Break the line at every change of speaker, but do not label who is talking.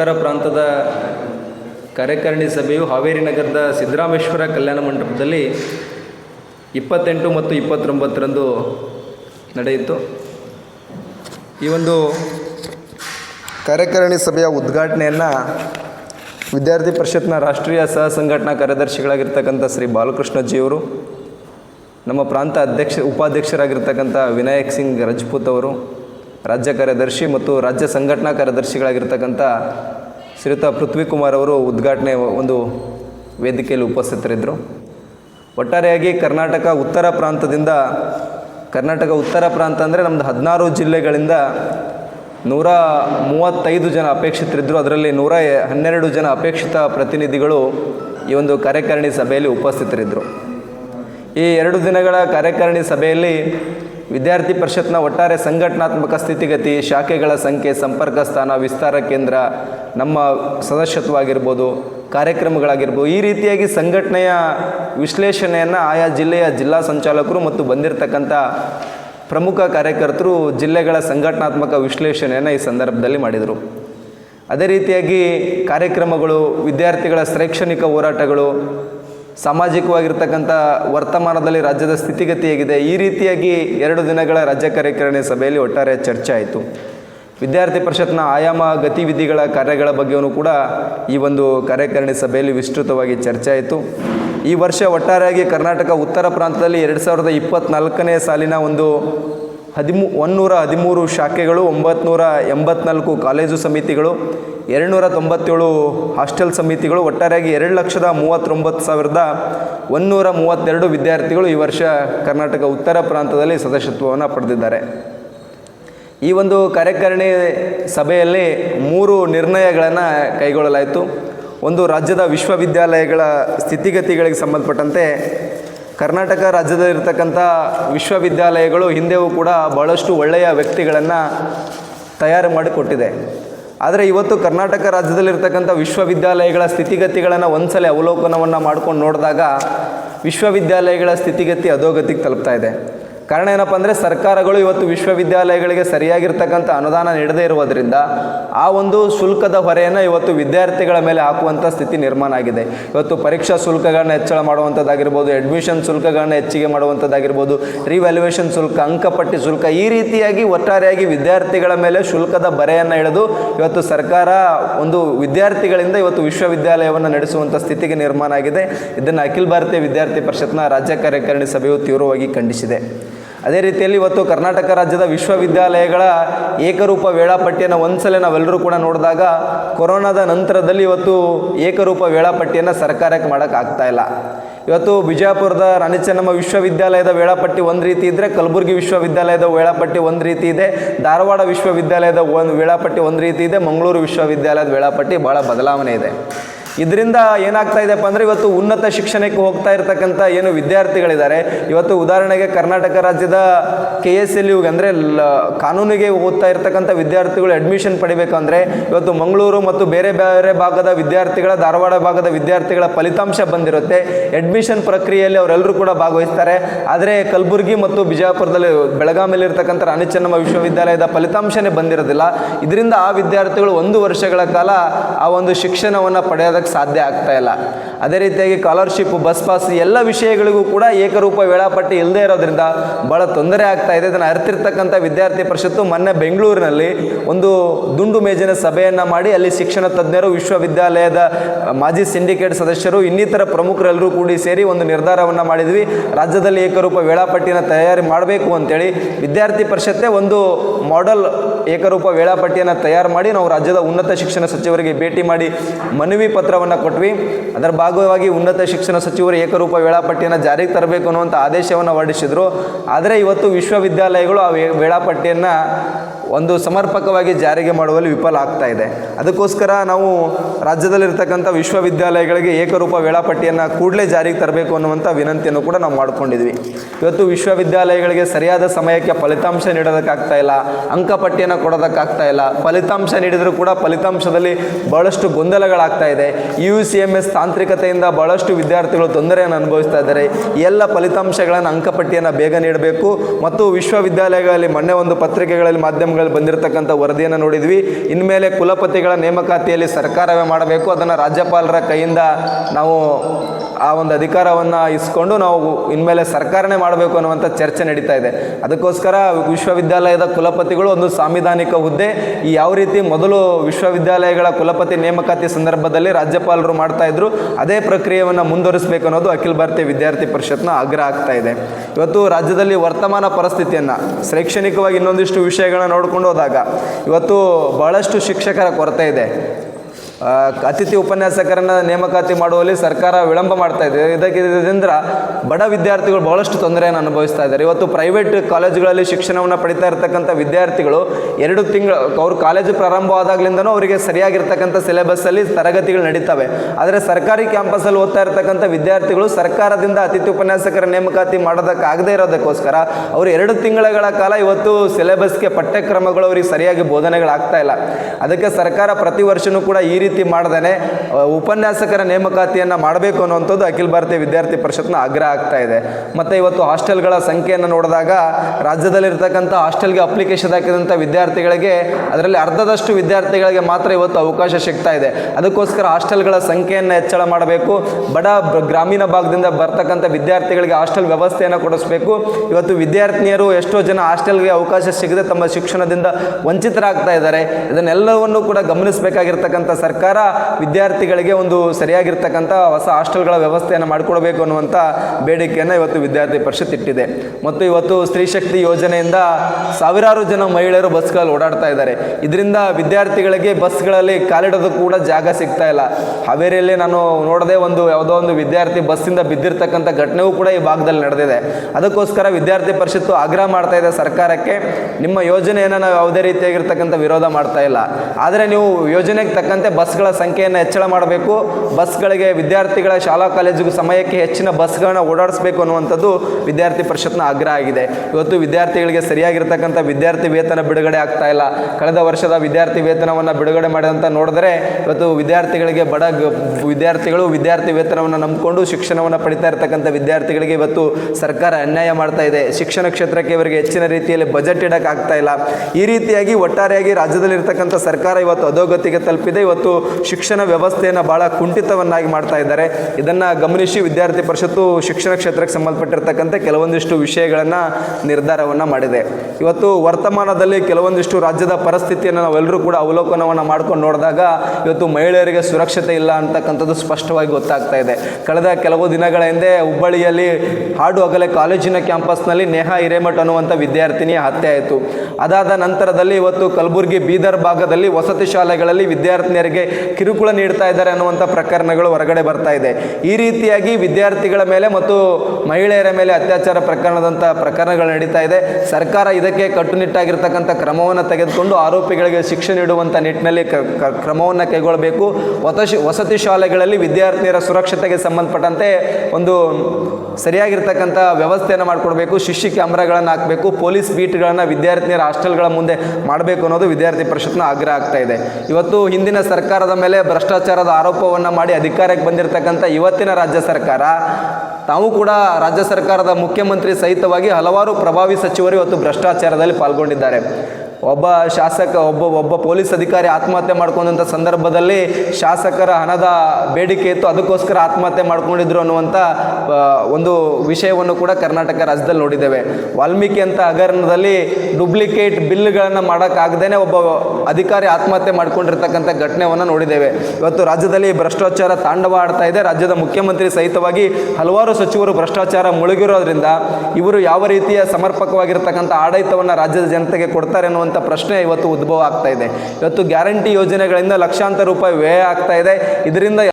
ಉತ್ತರ ಪ್ರಾಂತದ ಕಾರ್ಯಕಾರಿಣಿ ಸಭೆಯು ಹಾವೇರಿ ನಗರದ ಸಿದ್ದರಾಮೇಶ್ವರ ಕಲ್ಯಾಣ ಮಂಟಪದಲ್ಲಿ ಇಪ್ಪತ್ತೆಂಟು ಮತ್ತು ಇಪ್ಪತ್ತೊಂಬತ್ತರಂದು ನಡೆಯಿತು. ಈ ಒಂದು ಕಾರ್ಯಕಾರಿಣಿ ಸಭೆಯ ಉದ್ಘಾಟನೆಯನ್ನು ವಿದ್ಯಾರ್ಥಿ ಪರಿಷತ್ನ ರಾಷ್ಟ್ರೀಯ ಸಹ ಸಂಘಟನಾ ಕಾರ್ಯದರ್ಶಿಗಳಾಗಿರ್ತಕ್ಕಂಥ ಶ್ರೀ ಬಾಲಕೃಷ್ಣಜಿಯವರು, ನಮ್ಮ ಪ್ರಾಂತ ಅಧ್ಯಕ್ಷ, ಉಪಾಧ್ಯಕ್ಷರಾಗಿರ್ತಕ್ಕಂಥ ವಿನಾಯಕ್ ಸಿಂಗ್ ರಜಪೂತ್ ಅವರು ರಾಜ್ಯ ಕಾರ್ಯದರ್ಶಿ ಮತ್ತು ರಾಜ್ಯ ಸಂಘಟನಾ ಕಾರ್ಯದರ್ಶಿಗಳಾಗಿರ್ತಕ್ಕಂಥ ಶ್ರೀಯುತ ಪೃಥ್ವಿಕುಮಾರ್ ಅವರು ಉದ್ಘಾಟನೆ ಒಂದು ವೇದಿಕೆಯಲ್ಲಿ ಉಪಸ್ಥಿತರಿದ್ದರು. ಒಟ್ಟಾರೆಯಾಗಿ ಕರ್ನಾಟಕ ಉತ್ತರ ಪ್ರಾಂತದಿಂದ, ಕರ್ನಾಟಕ ಉತ್ತರ ಪ್ರಾಂತ ಅಂದರೆ ನಮ್ಮದು ಹದಿನಾರು ಜಿಲ್ಲೆಗಳಿಂದ ನೂರ ಮೂವತ್ತೈದು ಜನ ಅಪೇಕ್ಷಿತರಿದ್ದರು ಅದರಲ್ಲಿ ನೂರ ಹನ್ನೆರಡು ಜನ ಅಪೇಕ್ಷಿತ ಪ್ರತಿನಿಧಿಗಳು ಈ ಒಂದು ಕಾರ್ಯಕಾರಿಣಿ ಸಭೆಯಲ್ಲಿ ಉಪಸ್ಥಿತರಿದ್ದರು ಈ ಎರಡು ದಿನಗಳ ಕಾರ್ಯಕಾರಿಣಿ ಸಭೆಯಲ್ಲಿ ವಿದ್ಯಾರ್ಥಿ ಪರಿಷತ್ನ ಒಟ್ಟಾರೆ ಸಂಘಟನಾತ್ಮಕ ಸ್ಥಿತಿಗತಿ, ಶಾಖೆಗಳ ಸಂಖ್ಯೆ, ಸಂಪರ್ಕ ಸ್ಥಾನ, ವಿಸ್ತಾರ ಕೇಂದ್ರ ನಮ್ಮ ಸದಸ್ಯತ್ವ ಆಗಿರ್ಬೋದು ಕಾರ್ಯಕ್ರಮಗಳಾಗಿರ್ಬೋದು, ಈ ರೀತಿಯಾಗಿ ಸಂಘಟನೆಯ ವಿಶ್ಲೇಷಣೆಯನ್ನು ಆಯಾ ಜಿಲ್ಲೆಯ ಜಿಲ್ಲಾ ಸಂಚಾಲಕರು ಮತ್ತು ಬಂದಿರತಕ್ಕಂಥ ಪ್ರಮುಖ ಕಾರ್ಯಕರ್ತರು ಜಿಲ್ಲೆಗಳ ಸಂಘಟನಾತ್ಮಕ ವಿಶ್ಲೇಷಣೆಯನ್ನು ಈ ಸಂದರ್ಭದಲ್ಲಿ ಮಾಡಿದರು. ಅದೇ ರೀತಿಯಾಗಿ ಕಾರ್ಯಕ್ರಮಗಳು, ವಿದ್ಯಾರ್ಥಿಗಳ ಶೈಕ್ಷಣಿಕ ಹೋರಾಟಗಳು ಸಾಮಾಜಿಕವಾಗಿರ್ತಕ್ಕಂಥ ವರ್ತಮಾನದಲ್ಲಿ ರಾಜ್ಯದ ಸ್ಥಿತಿಗತಿ ಹೇಗಿದೆ? ಈ ರೀತಿಯಾಗಿ ಎರಡು ದಿನಗಳ ರಾಜ್ಯ ಕಾರ್ಯಕಾರಿಣಿ ಸಭೆಯಲ್ಲಿ ಒಟ್ಟಾರೆ ಚರ್ಚೆ ಆಯಿತು. ವಿದ್ಯಾರ್ಥಿ ಪರಿಷತ್ನ ಆಯಾಮ ಗತಿವಿಧಿಗಳ ಕಾರ್ಯಗಳ ಬಗ್ಗೆಯೂ ಕೂಡ ಈ ಒಂದು ಕಾರ್ಯಕಾರಿಣಿ ಸಭೆಯಲ್ಲಿ ವಿಸ್ತೃತವಾಗಿ ಚರ್ಚೆ ಆಯಿತು. ಈ ವರ್ಷ ಒಟ್ಟಾರೆಯಾಗಿ ಕರ್ನಾಟಕ ಉತ್ತರ ಪ್ರಾಂತದಲ್ಲಿ ಎರಡು ಸಾವಿರದ ಇಪ್ಪತ್ತ್ನಾಲ್ಕನೇ ಸಾಲಿನ ಒಂದು ಹದಿಮೂ ಒನ್ನೂರ ಹದಿಮೂರು ಶಾಖೆಗಳು ಒಂಬತ್ತು ಎಂಬತ್ನಾಲ್ಕು ಕಾಲೇಜು ಸಮಿತಿಗಳು, ಎರಡುನೂರ ತೊಂಬತ್ತೇಳು ಹಾಸ್ಟೆಲ್ ಸಮಿತಿಗಳು, ಒಟ್ಟಾರೆಯಾಗಿ ಎರಡು ಲಕ್ಷದ ಮೂವತ್ತೊಂಬತ್ತು ಸಾವಿರದ ಒಂನ್ನೂರ ಮೂವತ್ತೆರಡು ವಿದ್ಯಾರ್ಥಿಗಳು ಈ ವರ್ಷ ಕರ್ನಾಟಕ ಉತ್ತರ ಪ್ರಾಂತದಲ್ಲಿ ಸದಸ್ಯತ್ವವನ್ನು ಪಡೆದಿದ್ದಾರೆ. ಈ ಒಂದು ಕಾರ್ಯಕಾರಿಣಿ ಸಭೆಯಲ್ಲಿ ಮೂರು ನಿರ್ಣಯಗಳನ್ನು ಕೈಗೊಳ್ಳಲಾಯಿತು. ಒಂದು ರಾಜ್ಯದ ವಿಶ್ವವಿದ್ಯಾಲಯಗಳ ಸ್ಥಿತಿಗತಿಗಳಿಗೆ ಸಂಬಂಧಪಟ್ಟಂತೆ ಕರ್ನಾಟಕ ರಾಜ್ಯದಲ್ಲಿರ್ತಕ್ಕಂಥ ವಿಶ್ವವಿದ್ಯಾಲಯಗಳು ಹಿಂದೆಯೂ ಕೂಡ ಭಾಳಷ್ಟು ಒಳ್ಳೆಯ ವ್ಯಕ್ತಿಗಳನ್ನು ತಯಾರು ಮಾಡಿಕೊಟ್ಟಿದೆ. ಆದರೆ ಇವತ್ತು ಕರ್ನಾಟಕ ರಾಜ್ಯದಲ್ಲಿರ್ತಕ್ಕಂಥ ವಿಶ್ವವಿದ್ಯಾಲಯಗಳ ಸ್ಥಿತಿಗತಿಗಳನ್ನು ಒಂದ್ಸಲ ಅವಲೋಕನವನ್ನು ಮಾಡ್ಕೊಂಡು ನೋಡಿದಾಗ ವಿಶ್ವವಿದ್ಯಾಲಯಗಳ ಸ್ಥಿತಿಗತಿ ಅಧೋಗತಿಗೆ ತಲುಪ್ತಾ ಇದೆ. ಕಾರಣ ಏನಪ್ಪ ಅಂದರೆ ಸರ್ಕಾರಗಳು ಇವತ್ತು ವಿಶ್ವವಿದ್ಯಾಲಯಗಳಿಗೆ ಸರಿಯಾಗಿರ್ತಕ್ಕಂಥ ಅನುದಾನ ನೀಡದೇ ಇರುವುದರಿಂದ ಆ ಒಂದು ಶುಲ್ಕದ ಹೊರೆಯನ್ನು ಇವತ್ತು ವಿದ್ಯಾರ್ಥಿಗಳ ಮೇಲೆ ಹಾಕುವಂಥ ಸ್ಥಿತಿ ನಿರ್ಮಾಣ ಆಗಿದೆ. ಇವತ್ತು ಪರೀಕ್ಷಾ ಶುಲ್ಕಗಳನ್ನ ಹೆಚ್ಚಳ ಮಾಡುವಂಥದ್ದಾಗಿರ್ಬೋದು ಅಡ್ಮಿಷನ್ ಶುಲ್ಕಗಳನ್ನ ಹೆಚ್ಚಿಗೆ ಮಾಡುವಂಥದ್ದಾಗಿರ್ಬೋದು ರಿವ್ಯಾಲ್ಯೂಯೇಷನ್ ಶುಲ್ಕ, ಅಂಕಪಟ್ಟಿ ಶುಲ್ಕ ಈ ರೀತಿಯಾಗಿ ಒಟ್ಟಾರೆಯಾಗಿ ವಿದ್ಯಾರ್ಥಿಗಳ ಮೇಲೆ ಶುಲ್ಕದ ಬರೆಯನ್ನು ಎಳೆದು ಇವತ್ತು ಸರ್ಕಾರ ಒಂದು ವಿದ್ಯಾರ್ಥಿಗಳಿಂದ ಇವತ್ತು ವಿಶ್ವವಿದ್ಯಾಲಯವನ್ನು ನಡೆಸುವಂಥ ಸ್ಥಿತಿಗೆ ನಿರ್ಮಾಣ ಆಗಿದೆ. ಇದನ್ನು ಅಖಿಲ ಭಾರತೀಯ ವಿದ್ಯಾರ್ಥಿ ಪರಿಷತ್ನ ರಾಜ್ಯ ಕಾರ್ಯಕಾರಿಣಿ ಸಭೆಯು ತೀವ್ರವಾಗಿ ಖಂಡಿಸಿದೆ. ಅದೇ ರೀತಿಯಲ್ಲಿ ಇವತ್ತು ಕರ್ನಾಟಕ ರಾಜ್ಯದ ವಿಶ್ವವಿದ್ಯಾಲಯಗಳ ಏಕರೂಪ ವೇಳಾಪಟ್ಟಿಯನ್ನು ಒಂದ್ಸಲ ನಾವೆಲ್ಲರೂ ಕೂಡ ನೋಡಿದಾಗ ಕೊರೋನಾದ ನಂತರದಲ್ಲಿ ಇವತ್ತು ಏಕರೂಪ ವೇಳಾಪಟ್ಟಿಯನ್ನು ಸರ್ಕಾರಕ್ಕೆ ಮಾಡೋಕ್ಕಾಗ್ತಾ ಇಲ್ಲ. ಇವತ್ತು ಬಿಜಾಪುರದ ರಾಣಿ ಚೆನ್ನಮ್ಮ ವಿಶ್ವವಿದ್ಯಾಲಯದ ವೇಳಾಪಟ್ಟಿ ಒಂದು ರೀತಿ ಇದ್ದರೆ ಕಲಬುರಗಿ ವಿಶ್ವವಿದ್ಯಾಲಯದ ವೇಳಾಪಟ್ಟಿ ಒಂದು ರೀತಿ ಇದೆ, ಧಾರವಾಡ ವಿಶ್ವವಿದ್ಯಾಲಯದ ಒಂದು ವೇಳಾಪಟ್ಟಿ ಒಂದು ರೀತಿ ಇದೆ, ಮಂಗಳೂರು ವಿಶ್ವವಿದ್ಯಾಲಯದ ವೇಳಾಪಟ್ಟಿ ಭಾಳ ಬದಲಾವಣೆ ಇದೆ. ಇದರಿಂದ ಏನಾಗ್ತಾ ಇದೆಪ್ಪ ಅಂದರೆ ಇವತ್ತು ಉನ್ನತ ಶಿಕ್ಷಣಕ್ಕೆ ಹೋಗ್ತಾ ಇರತಕ್ಕಂಥ ಏನು ವಿದ್ಯಾರ್ಥಿಗಳಿದ್ದಾರೆ. ಇವತ್ತು ಉದಾಹರಣೆಗೆ ಕರ್ನಾಟಕ ರಾಜ್ಯದ ಕೆ ಎಸ್ ಎಲ್ ಯುಗೆ ಅಂದರೆ ಕಾನೂನಿಗೆ ಓದ್ತಾ ಇರತಕ್ಕಂಥ ವಿದ್ಯಾರ್ಥಿಗಳು ಅಡ್ಮಿಷನ್ ಪಡಿಬೇಕಂದ್ರೆ ಇವತ್ತು ಮಂಗಳೂರು ಮತ್ತು ಬೇರೆ ಬೇರೆ ಭಾಗದ ವಿದ್ಯಾರ್ಥಿಗಳ, ಧಾರವಾಡ ಭಾಗದ ವಿದ್ಯಾರ್ಥಿಗಳ ಫಲಿತಾಂಶ ಬಂದಿರುತ್ತೆ. ಅಡ್ಮಿಷನ್ ಪ್ರಕ್ರಿಯೆಯಲ್ಲಿ ಅವರೆಲ್ಲರೂ ಕೂಡ ಭಾಗವಹಿಸ್ತಾರೆ. ಆದರೆ ಕಲಬುರಗಿ ಮತ್ತು ಬಿಜಾಪುರದಲ್ಲಿ ಬೆಳಗಾವಿಯಲ್ಲಿ ಇರ್ತಕ್ಕಂಥ ರಾಣಿ ಚೆನ್ನಮ್ಮ ವಿಶ್ವವಿದ್ಯಾಲಯದ ಫಲಿತಾಂಶನೇ ಬಂದಿರೋದಿಲ್ಲ. ಇದರಿಂದ ಆ ವಿದ್ಯಾರ್ಥಿಗಳು ಒಂದು ವರ್ಷಗಳ ಕಾಲ ಆ ಒಂದು ಶಿಕ್ಷಣವನ್ನು ಪಡೆಯೋದಕ್ಕೆ ಸಾಧ್ಯ ಆಗ್ತಾ ಇಲ್ಲ. ಅದೇ ರೀತಿಯಾಗಿ ಸ್ಕಾಲರ್ಶಿಪ್ ಬಸ್ ಪಾಸ್ ಎಲ್ಲ ವಿಷಯಗಳಿಗೂ ಕೂಡ ಏಕರೂಪ ವೇಳಾಪಟ್ಟಿ ಇಲ್ಲದೆ ಇರೋದ್ರಿಂದ ಭಾಳ ತೊಂದರೆ ಆಗ್ತಾ ಇದೆ. ಇದನ್ನು ಅರಿತಿರ್ತಕ್ಕಂಥ ವಿದ್ಯಾರ್ಥಿ ಪರಿಷತ್ತು ಮೊನ್ನೆ ಬೆಂಗಳೂರಿನಲ್ಲಿ ಒಂದು ದುಂಡು ಮೇಜಿನ ಸಭೆಯನ್ನು ಮಾಡಿ ಅಲ್ಲಿ ಶಿಕ್ಷಣ ತಜ್ಞರು, ವಿಶ್ವವಿದ್ಯಾಲಯದ ಮಾಜಿ ಸಿಂಡಿಕೇಟ್ ಸದಸ್ಯರು, ಇನ್ನಿತರ ಪ್ರಮುಖರೆಲ್ಲರೂ ಕೂಡಿ ಸೇರಿ ಒಂದು ನಿರ್ಧಾರವನ್ನು ಮಾಡಿದ್ವಿ. ರಾಜ್ಯದಲ್ಲಿ ಏಕರೂಪ ವೇಳಾಪಟ್ಟಿಯನ್ನು ತಯಾರಿ ಮಾಡಬೇಕು ಅಂತೇಳಿ ವಿದ್ಯಾರ್ಥಿ ಪರಿಷತ್ತೇ ಒಂದು ಮಾಡೆಲ್ ಏಕರೂಪ ವೇಳಾಪಟ್ಟಿಯನ್ನು ತಯಾರು ಮಾಡಿ ನಾವು ರಾಜ್ಯದ ಉನ್ನತ ಶಿಕ್ಷಣ ಸಚಿವರಿಗೆ ಭೇಟಿ ಮಾಡಿ ಮನವಿ ಪತ್ರವನ್ನು ಕೊಟ್ವಿ. ಅದರ ಭಾಗವಾಗಿ ಉನ್ನತ ಶಿಕ್ಷಣ ಸಚಿವರು ಏಕರೂಪ ವೇಳಾಪಟ್ಟಿಯನ್ನು ಜಾರಿಗೆ ತರಬೇಕು ಅನ್ನುವಂಥ ಆದೇಶವನ್ನು ಹೊರಡಿಸಿದರು. ಆದರೆ ಇವತ್ತು ವಿಶ್ವವಿದ್ಯಾಲಯಗಳು ಆ ವೇಳಾಪಟ್ಟಿಯನ್ನು ಒಂದು ಸಮರ್ಪಕವಾಗಿ ಜಾರಿಗೆ ಮಾಡುವಲ್ಲಿ ವಿಫಲ ಆಗ್ತಾ ಇದೆ. ಅದಕ್ಕೋಸ್ಕರ ನಾವು ರಾಜ್ಯದಲ್ಲಿರ್ತಕ್ಕಂಥ ವಿಶ್ವವಿದ್ಯಾಲಯಗಳಿಗೆ ಏಕರೂಪ ವೇಳಾಪಟ್ಟಿಯನ್ನು ಕೂಡಲೇ ಜಾರಿಗೆ ತರಬೇಕು ಅನ್ನುವಂಥ ವಿನಂತಿಯನ್ನು ಕೂಡ ನಾವು ಮಾಡ್ಕೊಂಡಿದ್ವಿ. ಇವತ್ತು ವಿಶ್ವವಿದ್ಯಾಲಯಗಳಿಗೆ ಸರಿಯಾದ ಸಮಯಕ್ಕೆ ಫಲಿತಾಂಶ ನೀಡೋದಕ್ಕಾಗ್ತಾ ಇಲ್ಲ. ಅಂಕಪಟ್ಟಿಯನ್ನು ಕೊಡೋದಕ್ಕಾಗ್ತಾ ಇಲ್ಲ. ಫಲಿತಾಂಶ ನೀಡಿದರೂ ಕೂಡ ಫಲಿತಾಂಶದಲ್ಲಿ ಬಹಳಷ್ಟು ಗೊಂದಲಗಳಾಗ್ತಾ ಇದೆ. ಯು ಸಿ ಎಂ ಎಸ್ ತಾಂತ್ರಿಕತೆಯಿಂದ ಬಹಳಷ್ಟು ವಿದ್ಯಾರ್ಥಿಗಳು ತೊಂದರೆಯನ್ನು ಅನುಭವಿಸ್ತಾ ಇದ್ದಾರೆ. ಎಲ್ಲ ಫಲಿತಾಂಶಗಳನ್ನು ಅಂಕಪಟ್ಟಿಯನ್ನು ಬೇಗ ನೀಡಬೇಕು. ಮತ್ತು ವಿಶ್ವವಿದ್ಯಾಲಯಗಳಲ್ಲಿ ಮೊನ್ನೆ ಒಂದು ಪತ್ರಿಕೆಗಳಲ್ಲಿ ಮಾಧ್ಯಮಗಳಲ್ಲಿ ಬಂದಿರತಕ್ಕಂಥ ವರದಿಯನ್ನು ನೋಡಿದ್ವಿ. ಇನ್ಮೇಲೆ ಕುಲಪತಿಗಳ ನೇಮಕಾತಿಯಲ್ಲಿ ಸರ್ಕಾರವೇ ಮಾಡಬೇಕು. ಅದನ್ನು ರಾಜ್ಯಪಾಲರ ಕೈಯಿಂದ ನಾವು ಆ ಒಂದು ಅಧಿಕಾರವನ್ನು ಇಸ್ಕೊಂಡು ನಾವು ಇನ್ಮೇಲೆ ಸರ್ಕಾರನೇ ಮಾಡಬೇಕು ಅನ್ನುವಂಥ ಚರ್ಚೆ ನಡೀತಾ ಇದೆ. ಅದಕ್ಕೋಸ್ಕರ ವಿಶ್ವವಿದ್ಯಾಲಯದ ಕುಲಪತಿಗಳು ಒಂದು ಸಾಂವಿಧಾನಿಕ ಹುದ್ದೆ. ಈ ಯಾವ ರೀತಿ ಮೊದಲು ವಿಶ್ವವಿದ್ಯಾಲಯಗಳ ಕುಲಪತಿ ನೇಮಕಾತಿ ಸಂದರ್ಭದಲ್ಲಿ ರಾಜ್ಯಪಾಲರು ಮಾಡ್ತಾ ಇದ್ರು, ಅದೇ ಪ್ರಕ್ರಿಯೆಯನ್ನು ಮುಂದುವರಿಸಬೇಕು ಅನ್ನೋದು ಅಖಿಲ ಭಾರತೀಯ ವಿದ್ಯಾರ್ಥಿ ಪರಿಷತ್ನ ಆಗ್ರಹ ಆಗ್ತಾ ಇದೆ. ಇವತ್ತು ರಾಜ್ಯದಲ್ಲಿ ವರ್ತಮಾನ ಪರಿಸ್ಥಿತಿಯನ್ನು, ಶೈಕ್ಷಣಿಕವಾಗಿ ಇನ್ನೊಂದಿಷ್ಟು ವಿಷಯಗಳನ್ನ ನೋಡ್ಕೊಂಡು ಹೋದಾಗ, ಇವತ್ತು ಬಹಳಷ್ಟು ಶಿಕ್ಷಕರ ಕೊರತೆ ಇದೆ. ಅತಿಥಿ ಉಪನ್ಯಾಸಕರನ್ನು ನೇಮಕಾತಿ ಮಾಡುವಲ್ಲಿ ಸರ್ಕಾರ ವಿಳಂಬ ಮಾಡ್ತಾ ಇದೆ. ಇದಕ್ಕೆ ಇದರಿಂದ ಬಡ ವಿದ್ಯಾರ್ಥಿಗಳು ಬಹಳಷ್ಟು ತೊಂದರೆಯನ್ನು ಅನುಭವಿಸ್ತಾ ಇದ್ದಾರೆ. ಇವತ್ತು ಪ್ರೈವೇಟ್ ಕಾಲೇಜುಗಳಲ್ಲಿ ಶಿಕ್ಷಣವನ್ನು ಪಡಿತಾ ಇರತಕ್ಕಂಥ ವಿದ್ಯಾರ್ಥಿಗಳು ಎರಡು ತಿಂಗಳು, ಅವ್ರ ಕಾಲೇಜು ಪ್ರಾರಂಭವಾದಾಗ್ಲಿಂದನೂ ಅವರಿಗೆ ಸರಿಯಾಗಿರ್ತಕ್ಕಂಥ ಸಿಲೆಬಸ್ಸಲ್ಲಿ ತರಗತಿಗಳು ನಡೀತವೆ. ಆದರೆ ಸರ್ಕಾರಿ ಕ್ಯಾಂಪಸಲ್ಲಿ ಓದ್ತಾ ಇರತಕ್ಕಂಥ ವಿದ್ಯಾರ್ಥಿಗಳು ಸರ್ಕಾರದಿಂದ ಅತಿಥಿ ಉಪನ್ಯಾಸಕರ ನೇಮಕಾತಿ ಮಾಡೋದಕ್ಕಾಗದೇ ಇರೋದಕ್ಕೋಸ್ಕರ ಅವರು ಎರಡು ತಿಂಗಳ ಕಾಲ ಇವತ್ತು ಸಿಲೆಬಸ್ಗೆ ಪಠ್ಯಕ್ರಮಗಳು ಅವರಿಗೆ ಸರಿಯಾಗಿ ಬೋಧನೆಗಳಾಗ್ತಾ ಇಲ್ಲ. ಅದಕ್ಕೆ ಸರ್ಕಾರ ಪ್ರತಿ ವರ್ಷವೂ ಕೂಡ ಈ ಮಾಡ್ದೇ ಉಪನ್ಯಾಸಕರ ನೇಮಕಾತಿಯನ್ನು ಮಾಡಬೇಕು ಅನ್ನುವಂಥದ್ದು ಅಖಿಲ ಭಾರತೀಯ ವಿದ್ಯಾರ್ಥಿ ಪರಿಷತ್ನ ಆಗ್ರಹ ಆಗ್ತಾ ಇದೆ. ಮತ್ತು ಇವತ್ತು ಹಾಸ್ಟೆಲ್ಗಳ ಸಂಖ್ಯೆಯನ್ನು ನೋಡಿದಾಗ ರಾಜ್ಯದಲ್ಲಿರ್ತಕ್ಕಂಥ ಹಾಸ್ಟೆಲ್ಗೆ ಅಪ್ಲಿಕೇಶನ್ ಹಾಕಿದಂಥ ವಿದ್ಯಾರ್ಥಿಗಳಿಗೆ, ಅದರಲ್ಲಿ ಅರ್ಧದಷ್ಟು ವಿದ್ಯಾರ್ಥಿಗಳಿಗೆ ಮಾತ್ರ ಇವತ್ತು ಅವಕಾಶ ಸಿಗ್ತಾ ಇದೆ. ಅದಕ್ಕೋಸ್ಕರ ಹಾಸ್ಟೆಲ್ಗಳ ಸಂಖ್ಯೆಯನ್ನು ಹೆಚ್ಚಳ ಮಾಡಬೇಕು. ಬಡ ಗ್ರಾಮೀಣ ಭಾಗದಿಂದ ಬರ್ತಕ್ಕಂಥ ವಿದ್ಯಾರ್ಥಿಗಳಿಗೆ ಹಾಸ್ಟೆಲ್ ವ್ಯವಸ್ಥೆಯನ್ನು ಕೊಡಿಸಬೇಕು. ಇವತ್ತು ವಿದ್ಯಾರ್ಥಿನಿಯರು ಎಷ್ಟೋ ಜನ ಹಾಸ್ಟೆಲ್ಗೆ ಅವಕಾಶ ಸಿಗದೆ ತಮ್ಮ ಶಿಕ್ಷಣದಿಂದ ವಂಚಿತರಾಗ್ತಾ ಇದ್ದಾರೆ. ಇದನ್ನೆಲ್ಲವನ್ನು ಕೂಡ ಗಮನಿಸಬೇಕಾಗಿರ್ತಕ್ಕಂಥ ಸರ್ಕಾರ ವಿದ್ಯಾರ್ಥಿಗಳಿಗೆ ಒಂದು ಸರಿಯಾಗಿರ್ತಕ್ಕಂಥ ಹೊಸ ಹಾಸ್ಟೆಲ್ಗಳ ವ್ಯವಸ್ಥೆಯನ್ನು ಮಾಡಿಕೊಡಬೇಕು ಅನ್ನುವಂಥ ಬೇಡಿಕೆಯನ್ನು ಇವತ್ತು ವಿದ್ಯಾರ್ಥಿ ಪರಿಷತ್ ಇಟ್ಟಿದೆ. ಮತ್ತು ಇವತ್ತು ಸ್ತ್ರೀ ಶಕ್ತಿ ಯೋಜನೆಯಿಂದ ಸಾವಿರಾರು ಜನ ಮಹಿಳೆಯರು ಬಸ್ಗಳಲ್ಲಿ ಓಡಾಡ್ತಾ ಇದ್ದಾರೆ. ಇದರಿಂದ ವಿದ್ಯಾರ್ಥಿಗಳಿಗೆ ಬಸ್ಗಳಲ್ಲಿ ಕಾಲಿಡೋದು ಕೂಡ ಜಾಗ ಸಿಗ್ತಾ ಇಲ್ಲ. ಹಾವೇರಿಯಲ್ಲಿ ನಾನು ನೋಡದೆ ಒಂದು ಯಾವುದೋ ಒಂದು ವಿದ್ಯಾರ್ಥಿ ಬಸ್ಸಿಂದ ಬಿದ್ದಿರ್ತಕ್ಕಂಥ ಘಟನೆಯೂ ಕೂಡ ಈ ಭಾಗದಲ್ಲಿ ನಡೆದಿದೆ. ಅದಕ್ಕೋಸ್ಕರ ವಿದ್ಯಾರ್ಥಿ ಪರಿಷತ್ತು ಆಗ್ರಹ ಮಾಡ್ತಾ ಇದೆ ಸರ್ಕಾರಕ್ಕೆ. ನಿಮ್ಮ ಯೋಜನೆಯನ್ನು ನಾವು ಯಾವುದೇ ರೀತಿಯಾಗಿರ್ತಕ್ಕಂಥ ವಿರೋಧ ಮಾಡ್ತಾ ಇಲ್ಲ. ಆದರೆ ನೀವು ಯೋಜನೆಗೆ ತಕ್ಕಂತೆ ಬಸ್ಗಳ ಸಂಖ್ಯೆಯನ್ನು ಹೆಚ್ಚಳ ಮಾಡಬೇಕು. ಬಸ್ಗಳಿಗೆ ವಿದ್ಯಾರ್ಥಿಗಳ ಶಾಲಾ ಕಾಲೇಜಿಗೂ ಸಮಯಕ್ಕೆ ಹೆಚ್ಚಿನ ಬಸ್ಗಳನ್ನ ಓಡಾಡಿಸಬೇಕು ಅನ್ನುವಂಥದ್ದು ವಿದ್ಯಾರ್ಥಿ ಪರಿಷತ್ನ ಆಗ್ರಹ ಆಗಿದೆ. ಇವತ್ತು ವಿದ್ಯಾರ್ಥಿಗಳಿಗೆ ಸರಿಯಾಗಿರ್ತಕ್ಕಂಥ ವಿದ್ಯಾರ್ಥಿ ವೇತನ ಬಿಡುಗಡೆ ಆಗ್ತಾ ಇಲ್ಲ. ಕಳೆದ ವರ್ಷದ ವಿದ್ಯಾರ್ಥಿ ವೇತನವನ್ನು ಬಿಡುಗಡೆ ಮಾಡಿದಂತ ನೋಡಿದ್ರೆ ಇವತ್ತು ವಿದ್ಯಾರ್ಥಿಗಳಿಗೆ ಬಡ ವಿದ್ಯಾರ್ಥಿಗಳು ವಿದ್ಯಾರ್ಥಿ ವೇತನವನ್ನು ನಂಬಿಕೊಂಡು ಶಿಕ್ಷಣವನ್ನು ಪಡಿತಾ ಇರತಕ್ಕಂಥ ವಿದ್ಯಾರ್ಥಿಗಳಿಗೆ ಇವತ್ತು ಸರ್ಕಾರ ಅನ್ಯಾಯ ಮಾಡ್ತಾ ಇದೆ. ಶಿಕ್ಷಣ ಕ್ಷೇತ್ರಕ್ಕೆ ಇವರಿಗೆ ಹೆಚ್ಚಿನ ರೀತಿಯಲ್ಲಿ ಬಜೆಟ್ ಇಡಕ್ಕೆ ಆಗ್ತಾ ಇಲ್ಲ. ಈ ರೀತಿಯಾಗಿ ಒಟ್ಟಾರೆಯಾಗಿ ರಾಜ್ಯದಲ್ಲಿರ್ತಕ್ಕಂಥ ಸರ್ಕಾರ ಇವತ್ತು ಅಧೋಗತಿಗೆ ತಲುಪಿದೆ. ಇವತ್ತು ಶಿಕ್ಷಣ ವ್ಯವಸ್ಥೆಯನ್ನು ಬಹಳ ಕುಂಠಿತವನ್ನಾಗಿ ಮಾಡ್ತಾ ಇದ್ದಾರೆ. ಇದನ್ನು ಗಮನಿಸಿ ವಿದ್ಯಾರ್ಥಿ ಪರಿಷತ್ತು ಶಿಕ್ಷಣ ಕ್ಷೇತ್ರಕ್ಕೆ ಸಂಬಂಧಪಟ್ಟಿರ್ತಕ್ಕಂಥ ಕೆಲವೊಂದಿಷ್ಟು ವಿಷಯಗಳನ್ನು ನಿರ್ಧಾರವನ್ನು ಮಾಡಿದೆ. ಇವತ್ತು ವರ್ತಮಾನದಲ್ಲಿ ಕೆಲವೊಂದಿಷ್ಟು ರಾಜ್ಯದ ಪರಿಸ್ಥಿತಿಯನ್ನು ನಾವೆಲ್ಲರೂ ಕೂಡ ಅವಲೋಕನವನ್ನು ಮಾಡ್ಕೊಂಡು ನೋಡಿದಾಗ ಇವತ್ತು ಮಹಿಳೆಯರಿಗೆ ಸುರಕ್ಷತೆ ಇಲ್ಲ ಅಂತಕ್ಕಂಥದ್ದು ಸ್ಪಷ್ಟವಾಗಿ ಗೊತ್ತಾಗ್ತಾ ಇದೆ. ಕಳೆದ ಕೆಲವು ದಿನಗಳ ಹಿಂದೆ ಹುಬ್ಬಳ್ಳಿಯಲ್ಲಿ ಹಾಡು ಹಗಲೆ ಕಾಲೇಜಿನ ಕ್ಯಾಂಪಸ್ನಲ್ಲಿ ನೇಹಾ ಹಿರೇಮಠ್ ಅನ್ನುವಂಥ ವಿದ್ಯಾರ್ಥಿನಿಯ ಹತ್ಯೆ ಆಯಿತು. ಅದಾದ ನಂತರದಲ್ಲಿ ಇವತ್ತು ಕಲಬುರಗಿ ಬೀದರ್ ಭಾಗದಲ್ಲಿ ವಸತಿ ಶಾಲೆಗಳಲ್ಲಿ ವಿದ್ಯಾರ್ಥಿನಿಯರಿಗೆ ಕಿರುಕುಳ ನೀಡ್ತಾ ಇದ್ದಾರೆ ಅನ್ನುವಂಥ ಪ್ರಕರಣಗಳು ಹೊರಗಡೆ ಬರ್ತಾ ಇದೆ. ಈ ರೀತಿಯಾಗಿ ವಿದ್ಯಾರ್ಥಿಗಳ ಮೇಲೆ ಮತ್ತು ಮಹಿಳೆಯರ ಮೇಲೆ ಅತ್ಯಾಚಾರ ಪ್ರಕರಣದಂಥ ಪ್ರಕರಣಗಳು ನಡೀತಾ ಇದೆ. ಸರ್ಕಾರ ಇದಕ್ಕೆ ಕಟ್ಟುನಿಟ್ಟಾಗಿರ್ತಕ್ಕಂಥ ಕ್ರಮವನ್ನು ತೆಗೆದುಕೊಂಡು ಆರೋಪಿಗಳಿಗೆ ಶಿಕ್ಷೆ ನೀಡುವಂಥ ನಿಟ್ಟಿನಲ್ಲಿ ಕ್ರಮವನ್ನು ಕೈಗೊಳ್ಳಬೇಕು. ವಸತಿ ವಸತಿ ಶಾಲೆಗಳಲ್ಲಿ ವಿದ್ಯಾರ್ಥಿಯರ ಸುರಕ್ಷತೆಗೆ ಸಂಬಂಧಪಟ್ಟಂತೆ ಒಂದು ಸರಿಯಾಗಿರ್ತಕ್ಕಂಥ ವ್ಯವಸ್ಥೆಯನ್ನು ಮಾಡಿಕೊಡ್ಬೇಕು. ಶಿಶಿ ಕ್ಯಾಮ್ರಾಗಳನ್ನು ಹಾಕಬೇಕು. ಪೊಲೀಸ್ ಬೀಟ್ಗಳನ್ನು ವಿದ್ಯಾರ್ಥಿನಿಯರ ಹಾಸ್ಟೆಲ್ಗಳ ಮುಂದೆ ಮಾಡಬೇಕು ಅನ್ನೋದು ವಿದ್ಯಾರ್ಥಿ ಪರಿಷತ್ನ ಆಗ್ರಹ ಆಗ್ತಾ ಇದೆ. ಇವತ್ತು ಹಿಂದಿನ ಸರ್ಕಾರದ ಮೇಲೆ ಭ್ರಷ್ಟಾಚಾರದ ಆರೋಪವನ್ನು ಮಾಡಿ ಅಧಿಕಾರಕ್ಕೆ ಬಂದಿರತಕ್ಕಂಥ ಇವತ್ತಿನ ರಾಜ್ಯ ಸರ್ಕಾರ, ತಾವು ಕೂಡ ರಾಜ್ಯ ಸರ್ಕಾರದ ಮುಖ್ಯಮಂತ್ರಿ ಸಹಿತವಾಗಿ ಹಲವಾರು ಪ್ರಭಾವಿ ಸಚಿವರು ಇವತ್ತು ಭ್ರಷ್ಟಾಚಾರದಲ್ಲಿ ಪಾಲ್ಗೊಂಡಿದ್ದಾರೆ. ಒಬ್ಬ ಶಾಸಕ, ಒಬ್ಬ ಒಬ್ಬ ಪೊಲೀಸ್ ಅಧಿಕಾರಿ ಆತ್ಮಹತ್ಯೆ ಮಾಡ್ಕೊಂಡಂಥ ಸಂದರ್ಭದಲ್ಲಿ ಶಾಸಕರ ಹಣದ ಬೇಡಿಕೆ ಇತ್ತು. ಅದಕ್ಕೋಸ್ಕರ ಆತ್ಮಹತ್ಯೆ ಮಾಡ್ಕೊಂಡಿದ್ರು ಅನ್ನುವಂಥ ಒಂದು ವಿಷಯವನ್ನು ಕೂಡ ಕರ್ನಾಟಕ ರಾಜ್ಯದಲ್ಲಿ ನೋಡಿದ್ದೇವೆ. ವಾಲ್ಮೀಕಿ ಅಂತ ಹಗರಣದಲ್ಲಿ ಡುಪ್ಲಿಕೇಟ್ ಬಿಲ್ಗಳನ್ನು ಮಾಡೋಕ್ಕಾಗದೇ ಒಬ್ಬ ಅಧಿಕಾರಿ ಆತ್ಮಹತ್ಯೆ ಮಾಡ್ಕೊಂಡಿರ್ತಕ್ಕಂಥ ಘಟನೆಯನ್ನು ನೋಡಿದ್ದೇವೆ. ಇವತ್ತು ರಾಜ್ಯದಲ್ಲಿ ಭ್ರಷ್ಟಾಚಾರ ತಾಂಡವ ಆಡ್ತಾ ಇದೆ. ರಾಜ್ಯದ ಮುಖ್ಯಮಂತ್ರಿ ಸಹಿತವಾಗಿ ಹಲವಾರು ಸಚಿವರು ಭ್ರಷ್ಟಾಚಾರ ಮುಳುಗಿರೋದ್ರಿಂದ ಇವರು ಯಾವ ರೀತಿಯ ಸಮರ್ಪಕವಾಗಿರ್ತಕ್ಕಂಥ ಆಡಳಿತವನ್ನು ರಾಜ್ಯದ ಜನತೆಗೆ ಕೊಡ್ತಾರೆ ಅನ್ನುವಂಥ ಪ್ರಶ್ನೆ ಇವತ್ತು ಉದ್ಭವ ಆಗ್ತಾ ಇದೆ. ಇವತ್ತು ಗ್ಯಾರಂಟಿ ಯೋಜನೆಗಳಿಂದ ಲಕ್ಷಾಂತರ ರೂಪಾಯಿ ವ್ಯಯ ಆಗ್ತಾ ಇದೆ. ಇದರಿಂದ